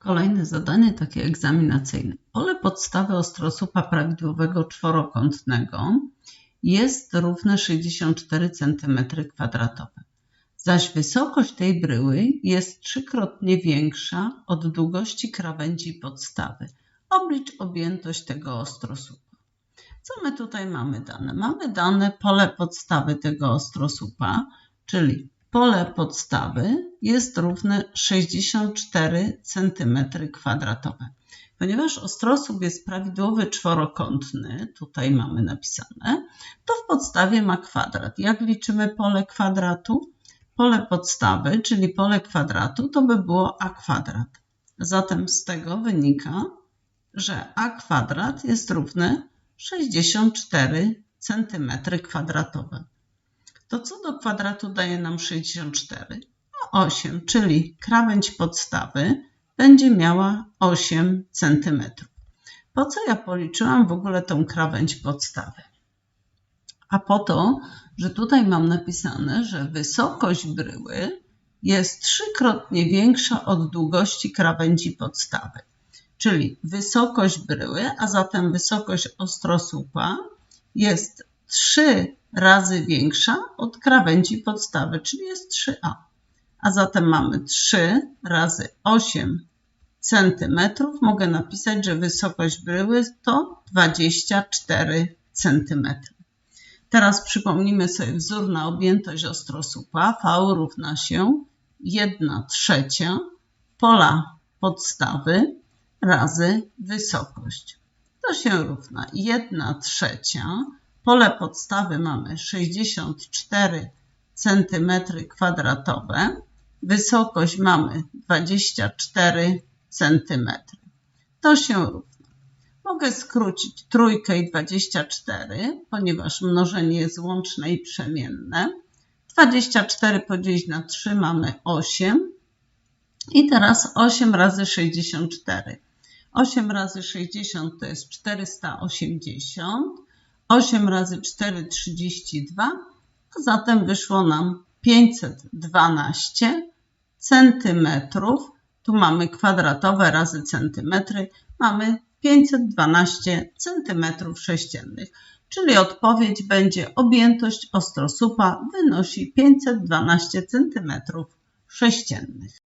Kolejne zadanie takie egzaminacyjne. Pole podstawy ostrosłupa prawidłowego czworokątnego jest równe 64 cm2, zaś wysokość tej bryły jest trzykrotnie większa od długości krawędzi podstawy. Oblicz objętość tego ostrosłupa. Co my tutaj mamy dane? Mamy dane pole podstawy tego ostrosłupa, czyli pole podstawy jest równe 64 cm2. Ponieważ ostrosłup jest prawidłowy czworokątny, tutaj mamy napisane, to w podstawie ma kwadrat. Jak liczymy pole kwadratu? Pole podstawy, czyli pole kwadratu, to by było a kwadrat. Zatem z tego wynika, że a kwadrat jest równe 64 cm2. To co do kwadratu daje nam 64? No 8, czyli krawędź podstawy będzie miała 8 cm. Po co ja policzyłam w ogóle tą krawędź podstawy? A po to, że tutaj mam napisane, że wysokość bryły jest trzykrotnie większa od długości krawędzi podstawy. Czyli wysokość bryły, a zatem wysokość ostrosłupa jest 3 razy większa od krawędzi podstawy, czyli jest 3a. A zatem mamy 3 razy 8 cm. Mogę napisać, że wysokość bryły to 24 cm. Teraz przypomnimy sobie wzór na objętość ostrosłupa. V równa się 1 trzecia pola podstawy razy wysokość. To się równa 1 trzecia Pole podstawy mamy 64 cm2, wysokość mamy 24 cm. To się równa. Mogę skrócić trójkę i 24, ponieważ mnożenie jest łączne i przemienne. 24 podzielić na 3 mamy 8. I teraz 8 razy 64. 8 razy 60 to jest 480. 8 razy 4 32, a zatem wyszło nam 512 centymetrów. Tu mamy kwadratowe razy centymetry, mamy 512 centymetrów sześciennych. Czyli odpowiedź będzie objętość ostrosłupa wynosi 512 centymetrów sześciennych.